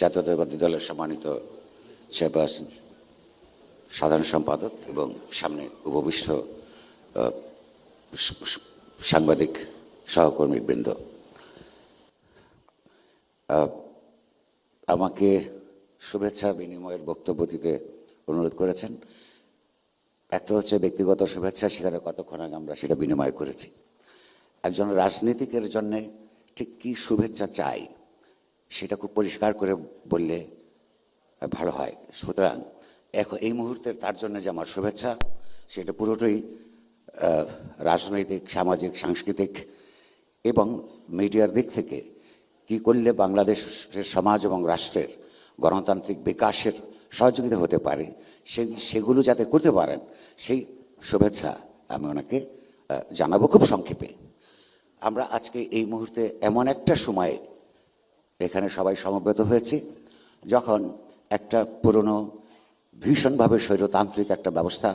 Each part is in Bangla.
জাতীয়তাবাদী দলের সম্মানিত চেয়ারপারসন, সাধারণ সম্পাদক এবং সামনে উপবিষ্ট সাংবাদিক সহকর্মী বৃন্দ আমাকে শুভেচ্ছা বিনিময়ের বক্তব্য দিতে অনুরোধ করেছেন। একটা হচ্ছে ব্যক্তিগত শুভেচ্ছা, সেখানে কতক্ষণ আগে আমরা সেটা বিনিময় করেছি। একজন রাজনীতিকের জন্যে ঠিক কী শুভেচ্ছা চাই? সেটা খুব পরিষ্কার করে বললে ভালো হয়। সুতরাং এখন এই মুহূর্তে তার জন্য যে আমার শুভেচ্ছা, সেটা পুরোটাই রাজনৈতিক, সামাজিক, সাংস্কৃতিক এবং মিডিয়ার দিক থেকে কি করলে বাংলাদেশের সমাজ এবং রাষ্ট্রের গণতান্ত্রিক বিকাশের সহযোগিতা হতে পারে সেই সেগুলো যাতে করতে পারেন, সেই শুভেচ্ছা আমি ওনাকে জানাব খুব সংক্ষেপে। আমরা আজকে এই মুহূর্তে এমন একটা সময়ে এখানে সবাই সমবেত হয়েছে। যখন একটা পুরনো ভীষণভাবে স্বৈরতান্ত্রিক একটা ব্যবস্থা,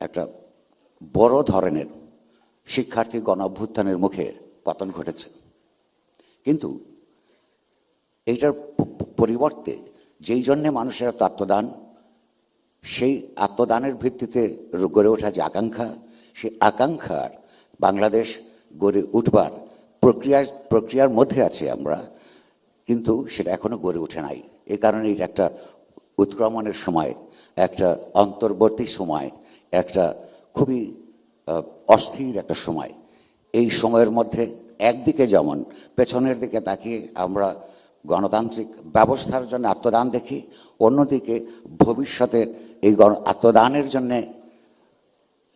একটা বড় ধরনের শিক্ষার্থী গণ অভ্যুত্থানের মুখে পতন ঘটেছে। কিন্তু এইটার পরিবর্তে যেই জন্যে মানুষের আত্মদান সেই আত্মদানের ভিত্তিতে গড়ে ওঠা যে আকাঙ্ক্ষা, সেই আকাঙ্ক্ষার বাংলাদেশ গড়ে উঠবার প্রক্রিয়ার প্রক্রিয়ার মধ্যে আছে আমরা, কিন্তু সেটা এখনও গড়ে ওঠে নাই। এ কারণে এটা একটা উৎক্রমণের সময়, একটা অন্তর্বর্তী সময়, একটা খুবই অস্থির একটা সময়। এই সময়ের মধ্যে একদিকে যেমন পেছনের দিকে তাকিয়ে আমরা গণতান্ত্রিক ব্যবস্থার জন্য আত্মদান দেখি, অন্যদিকে ভবিষ্যতের এই গণ, আত্মদানের জন্যে,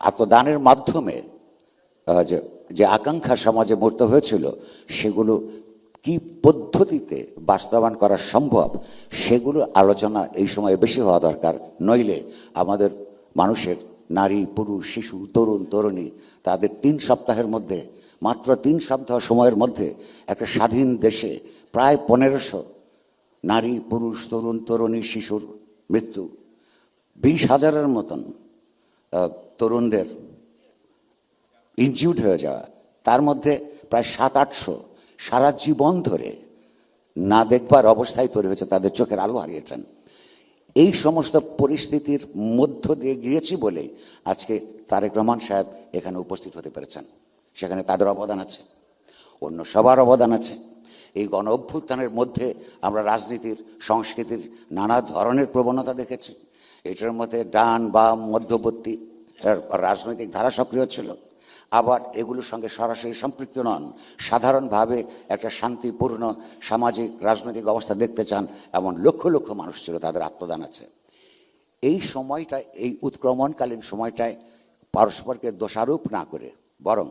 আত্মদানের মাধ্যমে যে যে আকাঙ্ক্ষা সমাজে মূর্ত হয়েছিল, সেগুলো কি পদ্ধতিতে বাস্তবায়ন করা সম্ভব, সেগুলো আলোচনা এই সময়ে বেশি হওয়া দরকার। নইলে আমাদের মানুষের নারী, পুরুষ, শিশু, তরুণ, তরুণী, তাদের তিন সপ্তাহের মধ্যে, মাত্র তিন সপ্তাহ সময়ের মধ্যে একটা স্বাধীন দেশে প্রায় পনেরোশো নারী, পুরুষ, তরুণ, তরুণী, শিশুর মৃত্যু। বিশ হাজারের মতন তরুণদের ইনজিউড হয়ে যাওয়া। তার মধ্যে প্রায় সাত, আটশো সারা জীবন ধরে না দেখবার অবস্থায় তৈরি হয়েছে, তাদের চোখের আলো হারিয়েছেন। এই সমস্ত পরিস্থিতির মধ্য দিয়ে গিয়েছি বলেই আজকে তারেক রহমান সাহেব এখানে উপস্থিত হতে পেরেছেন। সেখানে তাদের অবদান আছে। অন্য সবার অবদান আছে। এই গণ অভ্যুত্থানের মধ্যে আমরা রাজনীতির, সংস্কৃতির নানা ধরনের প্রবণতা দেখেছি। এটার মধ্যে ডান, বাম, মধ্যবর্তী রাজনৈতিক ধারা সক্রিয় ছিল। আবার এগুলোর সঙ্গে সরাসরি সম্পৃক্ত নন। সাধারণভাবে একটা শান্তিপূর্ণ সামাজিক, রাজনৈতিক অবস্থা দেখতে চান এমন লক্ষ লক্ষ মানুষ ছিল, তাদের আত্মদান আছে। এই সময়টা, এই উৎক্রমণকালীন সময়টায় পারস্পরকে দোষারোপ না করে, বরং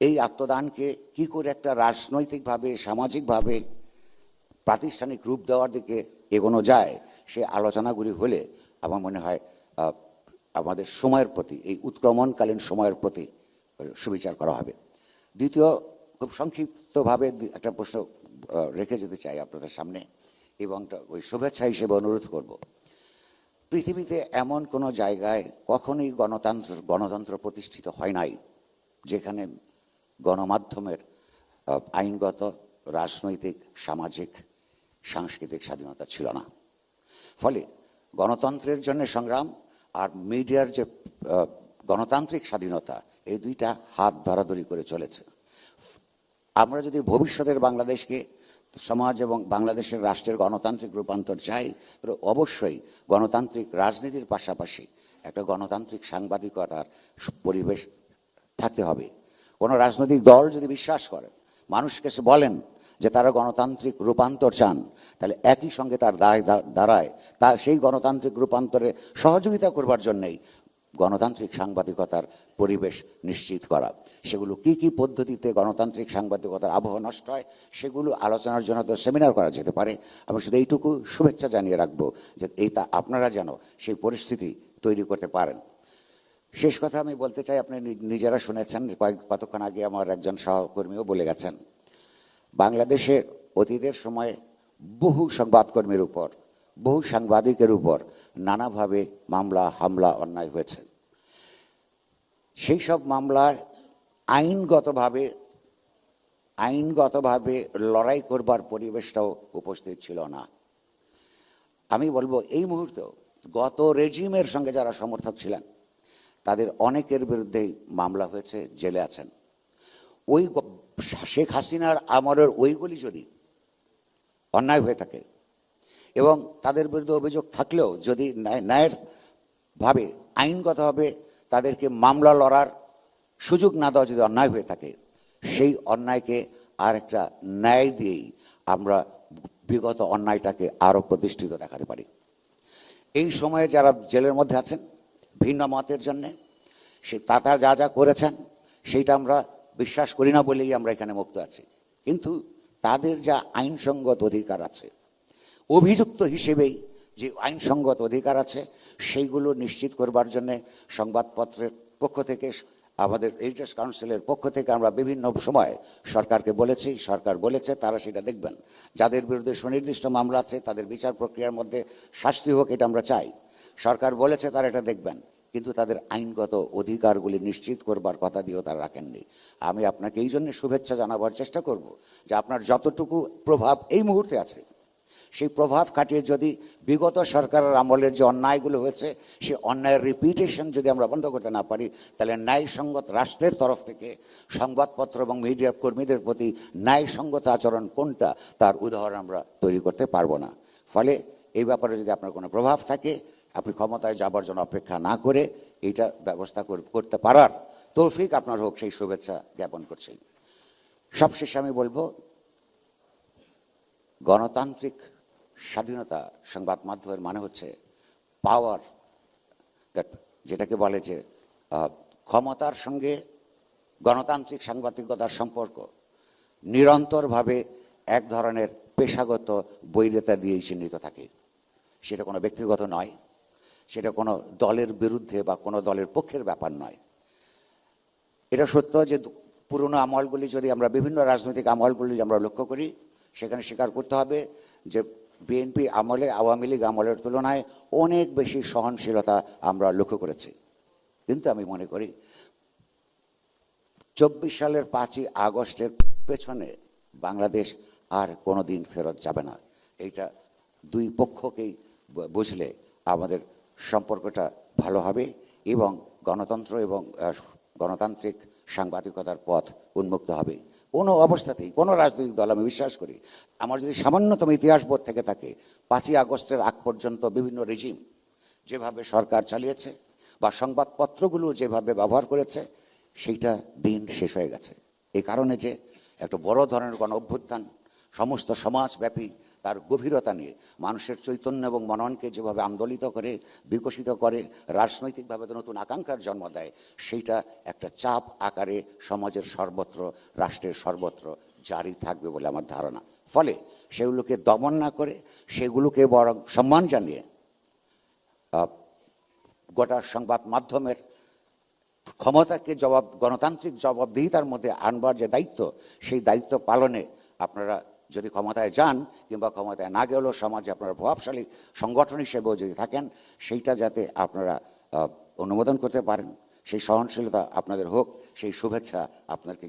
এই আত্মদানকে কি করে একটা রাজনৈতিকভাবে, সামাজিকভাবে প্রাতিষ্ঠানিক রূপ দেওয়ার দিকে এগোনো যায়, সে আলোচনাগুলি হলে আমার মনে হয় আমাদের সময়ের প্রতি, এই উৎক্রমণকালীন সময়ের প্রতি সুবিচার করা হবে। দ্বিতীয়, খুব সংক্ষিপ্তভাবে একটা প্রশ্ন রেখে যেতে চাই আপনাদের সামনে এবং ওই শুভেচ্ছা হিসেবে অনুরোধ করব। পৃথিবীতে এমন কোনো জায়গায় কখনোই গণতন্ত্র গণতন্ত্র প্রতিষ্ঠিত হয় নাই যেখানে গণমাধ্যমের আইনগত, রাজনৈতিক, সামাজিক, সাংস্কৃতিক স্বাধীনতা ছিল না। ফলে গণতন্ত্রের জন্য সংগ্রাম আর মিডিয়ার যে গণতান্ত্রিক স্বাধীনতা, এই দুইটা হাত ধরাধরি করে চলেছে। আমরা যদি ভবিষ্যতের বাংলাদেশকে সমাজ এবং বাংলাদেশের রাষ্ট্রের গণতান্ত্রিক রূপান্তর চাই অবশ্যই গণতান্ত্রিক রাজনীতির পাশাপাশি একটা গণতান্ত্রিক সাংবাদিকতার পরিবেশ থাকতে হবে। কোনো রাজনৈতিক দল যদি বিশ্বাস করে, মানুষকে বলেন যে তারা গণতান্ত্রিক রূপান্তর চান, তাহলে একই সঙ্গে তার দায় দাঁড়ায়। তা সেই গণতান্ত্রিক রূপান্তরে সহযোগিতা করবার জন্যেই গণতান্ত্রিক সাংবাদিকতার পরিবেশ নিশ্চিত করা। সেগুলো কি কি পদ্ধতিতে গণতান্ত্রিক সাংবাদিকতার আবহ নষ্ট হয়, সেগুলো আলোচনার জন্য তো সেমিনার করা যেতে পারে। আমি শুধু এইটুকু শুভেচ্ছা জানিয়ে রাখব যে এইটা আপনারা যেন সেই পরিস্থিতি তৈরি করতে পারেন। শেষ কথা আমি বলতে চাই, আপনি নিজেরা শুনেছেন, কয়েক, কতক্ষণ আগে আমার একজন সহকর্মীও বলে গেছেন। বাংলাদেশে অতীতের সময়ে বহু সংবাদকর্মীর উপর, বহু সাংবাদিকের উপর নানাভাবে মামলা, হামলা, অন্যায় হয়েছে। সেই সব মামলার আইনগতভাবে আইনগতভাবে লড়াই করবার পরিবেশটাও উপস্থিত ছিল না। আমি বলব, এই মুহূর্তেও গত রেজিমের সঙ্গে যারা সমর্থক ছিলেন, তাদের অনেকের বিরুদ্ধেই মামলা হয়েছে, জেলে আছেন। ওই শেখ হাসিনার আমলের ওইগুলি যদি অন্যায় হয়ে থাকে এবং তাদের বিরুদ্ধে অভিযোগ থাকলেও যদি ন্যায়- ন্যায়ের ভাবে আইনগতভাবে তাদেরকে মামলা লড়ার সুযোগ না দেওয়া যদি অন্যায় হয়ে থাকে, সেই অন্যায়কে আর একটা ন্যায় দিয়েই আমরা বিগত অন্যায়টাকে আরও প্রতিষ্ঠিত দেখাতে পারি। এই সময়ে যারা জেলের মধ্যে আছেন, ভিন্ন মতের জন্যে, সে তাতা যা যা করেছেন, সেইটা আমরা বিশ্বাস করি না বলেই আমরা এখানে মুক্ত আছি। কিন্তু তাদের যা আইনসঙ্গত অধিকার আছে, অভিযুক্ত হিসেবেই যে আইনসঙ্গত অধিকার আছে, সেইগুলো নিশ্চিত করবার জন্য সংবাদপত্রের পক্ষ থেকে, আমাদের এডিটার্স কাউন্সিলের পক্ষ থেকে আমরা বিভিন্ন সময় সরকারকে বলেছি, সরকার বলেছে, তারা সেটা দেখবেন। যাদের বিরুদ্ধে সুনির্দিষ্ট মামলা আছে, তাদের বিচার প্রক্রিয়ার মধ্যে শাস্তি হোক, এটা আমরা চাই। সরকার বলেছে, তারা এটা দেখবেন। কিন্তু তাদের আইনগত অধিকারগুলি নিশ্চিত করবার কথা দিয়েও তারা রাখেননি। আমি আপনাকে এই জন্য শুভেচ্ছা জানাবার চেষ্টা করব যে আপনার যতটুকু প্রভাব এই মুহূর্তে আছে, সেই প্রভাব কাটিয়ে যদি বিগত সরকারের আমলের যে অন্যায়গুলো হয়েছে, সেই অন্যায়ের রিপিটেশন যদি আমরা বন্ধ করতে না পারি, তাহলে ন্যায়সঙ্গত রাষ্ট্রের তরফ থেকে সংবাদপত্র এবং মিডিয়া কর্মীদের প্রতি ন্যায়সঙ্গত আচরণ কোনটা, তার উদাহরণ আমরা তৈরি করতে পারব না। ফলে এই ব্যাপারে যদি আপনার কোনো প্রভাব থাকে আপনি ক্ষমতায় যাবার জন্য অপেক্ষা না করে এইটা ব্যবস্থা কর- করতে পারার তৌফিক আপনার হোক, সেই শুভেচ্ছা জ্ঞাপন করছি। সবশেষে আমি বলব, গণতান্ত্রিক স্বাধীনতা সংবাদ মাধ্যমের মানে হচ্ছে পাওয়ার যেটাকে বলে যে ক্ষমতার সঙ্গে গণতান্ত্রিক সাংবাদিকতার সম্পর্ক নিরন্তরভাবে এক ধরনের পেশাগত বৈধতা দিয়েই চিহ্নিত থাকে। সেটা কোনো ব্যক্তিগত নয়। সেটা কোনো দলের বিরুদ্ধে বা কোনো দলের পক্ষের ব্যাপার নয়। এটা সত্য যে পুরনো আমলগুলি যদি আমরা, বিভিন্ন রাজনৈতিক আমলগুলি আমরা লক্ষ্য করি, সেখানে স্বীকার করতে হবে যে বিএনপি আমলে, আওয়ামী লীগ আমলের তুলনায় অনেক বেশি সহনশীলতা আমরা লক্ষ্য করেছি। কিন্তু আমি মনে করি চব্বিশ সালের পাঁচই আগস্টের পেছনে বাংলাদেশ আর কোনো দিন ফেরত যাবে না। এইটা দুই পক্ষকেই বুঝলে আমাদের সম্পর্কটা ভালো হবে এবং গণতন্ত্র এবং গণতান্ত্রিক সাংবাদিকতার পথ উন্মুক্ত হবে। কোনো অবস্থাতেই, কোনো রাজনৈতিক দল, আমি বিশ্বাস করি, আমার যদি সামান্যতম ইতিহাস বোধ থেকে থাকে, পাঁচই আগস্টের আগ পর্যন্ত বিভিন্ন রেজিম যেভাবে সরকার চালিয়েছে বা সংবাদপত্রগুলো যেভাবে ব্যবহার করেছে, সেইটা দিন শেষ হয়ে গেছে। এই কারণে যে একটা বড় ধরনের গণ অভ্যুত্থান সমস্ত সমাজব্যাপী তার গভীরতা নিয়ে। মানুষের চৈতন্য এবং মননকে যেভাবে আন্দোলিত করে, বিকশিত করে, রাজনৈতিকভাবে নতুন আকাঙ্ক্ষার জন্ম দেয়, সেইটা একটা চাপ আকারে সমাজের সর্বত্র, রাষ্ট্রের সর্বত্র জারি থাকবে বলে আমার ধারণা। ফলে সেগুলোকে দমন না করে, সেগুলোকে বরং সম্মান জানিয়ে গোটা সংবাদ মাধ্যমের ক্ষমতাকে জবাব, গণতান্ত্রিক জবাবদিহিতার মধ্যে আনবার যে দায়িত্ব, সেই দায়িত্ব পালনে আপনারা যদি ক্ষমতায় যান কিংবা ক্ষমতায় না গেলেও সমাজে আপনারা প্রভাবশালী সংগঠন হিসেবেও যদি থাকেন, সেইটা যাতে আপনারা অনুমোদন করতে পারেন, সেই সহনশীলতা আপনাদের হোক, সেই শুভেচ্ছা আপনাকে